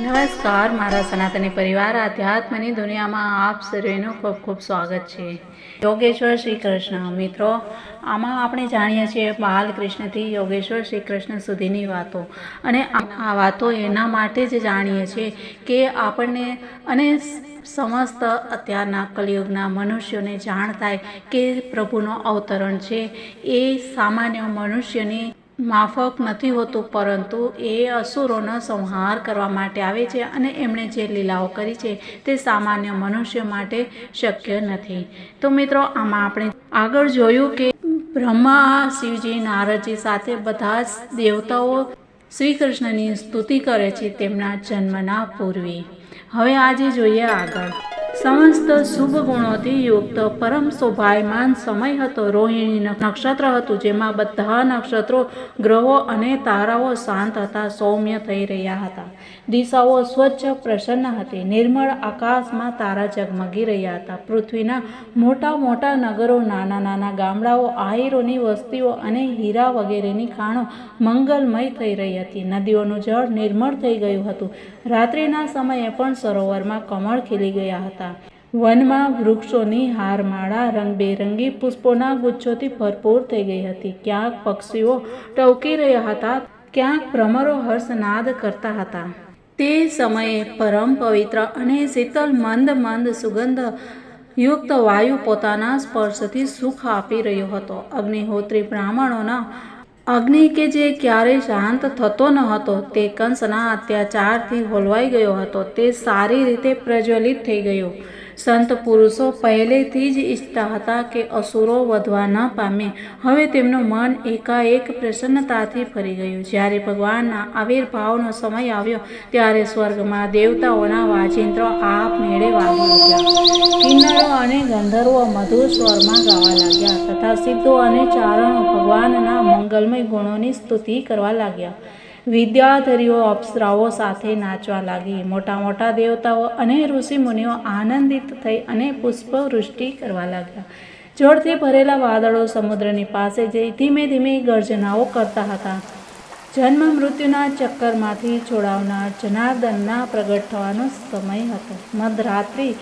નમસ્કાર, મારા સનાતની પરિવાર, આધ્યાત્મની દુનિયામાં આપ સર્વેનું ખૂબ ખૂબ સ્વાગત છે. યોગેશ્વર શ્રી કૃષ્ણ. મિત્રો, આમાં આપણે જાણીએ છીએ બાલકૃષ્ણથી યોગેશ્વર શ્રી કૃષ્ણ સુધીની વાતો. અને આ વાતો એના માટે જ જાણીએ છીએ કે આપણને અને સમસ્ત અત્યારના કલયુગના મનુષ્યોને જાણ થાય કે પ્રભુનો અવતરણ છે. એ સામાન્ય મનુષ્યની માફક નથી હોતું, પરંતુ એ અસુરોનો સંહાર કરવા માટે આવે છે અને એમણે જે લીલાઓ કરી છે તે સામાન્ય મનુષ્ય માટે શક્ય નથી. તો મિત્રો, આમાં આપણે આગળ જોયું કે બ્રહ્મા, શિવજી, નારદજી સાથે બધા જ દેવતાઓ શ્રી કૃષ્ણની સ્તુતિ કરે છે તેમના જન્મના પૂર્વે. હવે આજે જોઈએ આગળ. સમસ્ત શુભ ગુણોથી યુક્ત પરમ શોભાયમાન સમય હતો. રોહિણી નક્ષત્ર હતું, જેમાં બધા નક્ષત્રો, ગ્રહો અને તારાઓ શાંત હતા, સૌમ્ય થઈ રહ્યા હતા. દિશાઓ સ્વચ્છ, પ્રસન્ન હતી. નિર્મળ આકાશમાં તારા ઝગમગી રહ્યા હતા. પૃથ્વીના મોટા મોટા નગરો, નાના નાના ગામડાઓ, આહીરોની વસ્તીઓ અને હીરા વગેરેની ખાણો મંગલમય થઈ રહી હતી. નદીઓનું જળ નિર્મળ થઈ ગયું હતું. રાત્રિના સમયે પણ સરોવરમાં કમળ ખીલી ગયા હતા. વનમાં વૃક્ષોની હારમાળા, રંગબેરંગી પુષ્પોના ગુચ્છોથી ભરપૂર થઈ ગઈ હતી. ક્યાંક પક્ષીઓ ટવકી રહ્યા હતા, ક્યાંક ભ્રમરો હર્ષનાદ કરતા હતા. તે સમયે પરમ પવિત્ર અને શીતલ, મંદ મંદ સુગંધ યુક્ત વાયુ પોતાના સ્પર્શથી સુખ આપી રહ્યો હતો. અગ્નિહોત્રી બ્રાહ્મણોના અગ્નિ કે જે ક્યારેય શાંત થતો ન હતો, તે કંસના અત્યાચારથી હોલવાઈ ગયો હતો. તે સારી રીતે પ્રજ્વલિત થઈ ગયો. સંત પુરુષો પહેલેથી જ ઈચ્છતા હતા કે અસુરો વધવા ન પામે. હવે તેમનું મન એકાએક પ્રસન્નતાથી ફરી ગયું. જ્યારે ભગવાનના આવિર્ભાવનો સમય આવ્યો, ત્યારે સ્વર્ગમાં દેવતાઓના વાજિંત્રો આપ મેળે વાગી ઉઠ્યા. કિન્નરો અને ગંધર્વો મધુર સ્વરમાં ગાવા લાગ્યા, તથા સિદ્ધો અને ચારણો ભગવાનના મંગલમય ગુણોની સ્તુતિ કરવા લાગ્યા. વિદ્યાધરીઓ અપ્સરાઓ સાથે નાચવા લાગી. મોટા મોટા દેવતાઓ અને ઋષિમુનિઓ આનંદિત થઈ અને પુષ્પવૃષ્ટિ કરવા લાગ્યા. જળથી ભરેલા વાદળો સમુદ્રની પાસે જઈ ધીમે ધીમે ગર્જનાઓ કરતા હતા. જન્મ મૃત્યુના ચક્કરમાંથી છોડાવનાર જનાર્દનના પ્રગટ થવાનો સમય હતો. મધરાત્રિ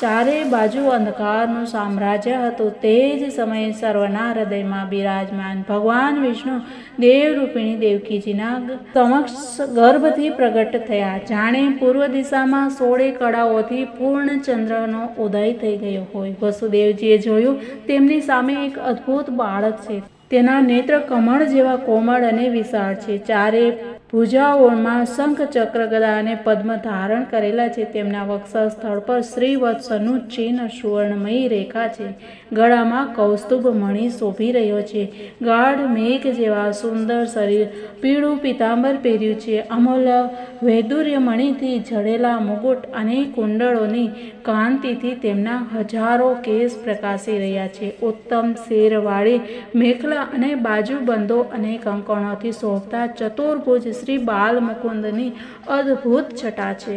ચારે બાજુ અંધકારનું સામ્રાજ્ય હતું. તે જ સમયે સર્વના હૃદયમાં બિરાજમાન ભગવાન વિષ્ણુ દેવરૂપિણી દેવકીજીના સમક્ષ ગર્ભથી પ્રગટ થયા. જાણે પૂર્વ દિશામાં સોળે કળાઓથી પૂર્ણ ચંદ્રનો ઉદય થઈ ગયો હોય. વસુદેવજીએ જોયું, તેમની સામે એક અદ્ભુત બાળક છે. તેના નેત્ર કમળ જેવા કોમળ અને વિશાળ છે. ચારે ભુજાઓમાં શંખ ચક્ર ગદા અને પદ્મ ધારણ કરેલા છે. તેમના વક્ષસ્થળ સ્થળ પર શ્રીવત્સનું ચિહ્ન સુવર્ણમયી રેખા છે. ગળામાં કૌસ્તુભ મણી શોભી રહ્યો છે. ગાઢ મેઘ જેવા સુંદર શરીર પીળું પિતાંબર પહેર્યું છે. અમૂલ્ય વૈદુર્ય મણિથી જડેલા મુગુટ અને કુંડળોની કાંતિથી તેમના હજારો કેસ પ્રકાશી રહ્યા છે. ઉત્તમ શેરવાળી, મેખલા અને બાજુબંધો અને કંકણોથી શોભતા ચતુર્ભુજ શ્રી બાલ મુકુંદની અદ્ભુત છટા છે.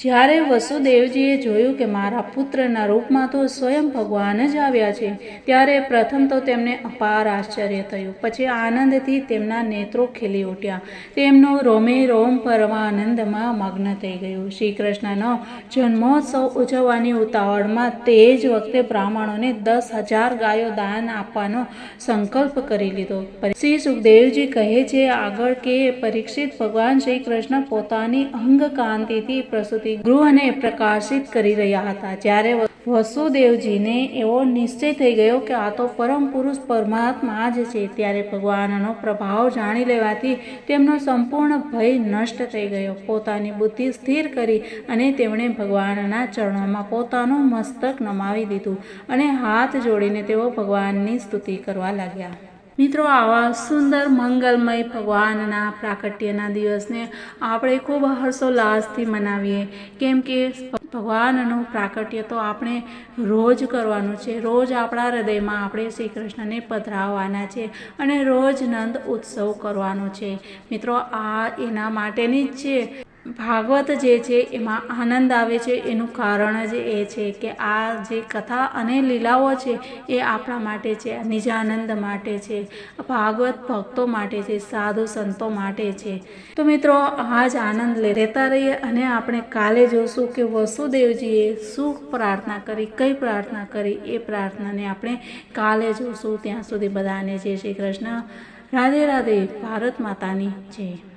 જ્યારે વસુદેવજીએ જોયું કે મારા પુત્રના રૂપમાં તો સ્વયં ભગવાન જ આવ્યા છે, ત્યારે પ્રથમ તો તેમને અપાર આશ્ચર્ય થયું. પછી આનંદથી તેમના નેત્રો ખીલી ઉઠ્યા. તેમનો રોમે રોમ પરમાનંદમાં મગ્ન થઈ ગયું. શ્રી કૃષ્ણનો જન્મોત્સવ ઉજવવાની ઉતાવળમાં તે જ વખતે બ્રાહ્મણોને દસ હજાર ગાયો દાન આપવાનો સંકલ્પ કરી લીધો. શ્રી સુખદેવજી કહે છે, આગળ કે પરીક્ષિત ભગવાન શ્રી કૃષ્ણ પોતાની અંગ કાંતિથી પ્રસૂતિ ગૃહને પ્રકાશિત કરી રહ્યા હતા. જ્યારે વસુદેવજીને એવો નિશ્ચય થઈ ગયો કે આ તો પરમ પુરુષ પરમાત્મા જ છે, ત્યારે ભગવાનનો પ્રભાવ જાણી લેવાથી તેમનો સંપૂર્ણ ભય નષ્ટ થઈ ગયો. પોતાની બુદ્ધિ સ્થિર કરી અને તેમણે ભગવાનના ચરણોમાં પોતાનું મસ્તક નમાવી દીધું અને હાથ જોડીને તેઓ ભગવાનની સ્તુતિ કરવા લાગ્યા. મિત્રો, આવા સુંદર, મંગલમય ભગવાનના પ્રાકટ્યના દિવસને આપણે ખૂબ હર્ષોલ્લાસથી મનાવીએ. કેમ કે ભગવાનનું પ્રાકટ્ય તો આપણે રોજ કરવાનું છે. રોજ આપણા હૃદયમાં આપણે શ્રી કૃષ્ણને પધરાવવાના છે અને રોજ નંદ ઉત્સવ કરવાનો છે. મિત્રો, આ એના માટેની જ છે. ભાગવત જે છે એમાં આનંદ આવે છે, એનું કારણ જ એ છે કે આ જે કથા અને લીલાઓ છે એ આપણા માટે છે, નિજાનંદ માટે છે, ભાગવત ભક્તો માટે છે, સાધુ સંતો માટે છે. તો મિત્રો આ જ આનંદ લેતા રહીએ અને આપણે કાલે જોશું કે વસુદેવજીએ શું પ્રાર્થના કરી, કઈ પ્રાર્થના કરી, એ પ્રાર્થનાને આપણે કાલે જોશું. ત્યાં સુધી બધાને જય શ્રી કૃષ્ણ. રાધે રાધે, ભારત માતાની જય.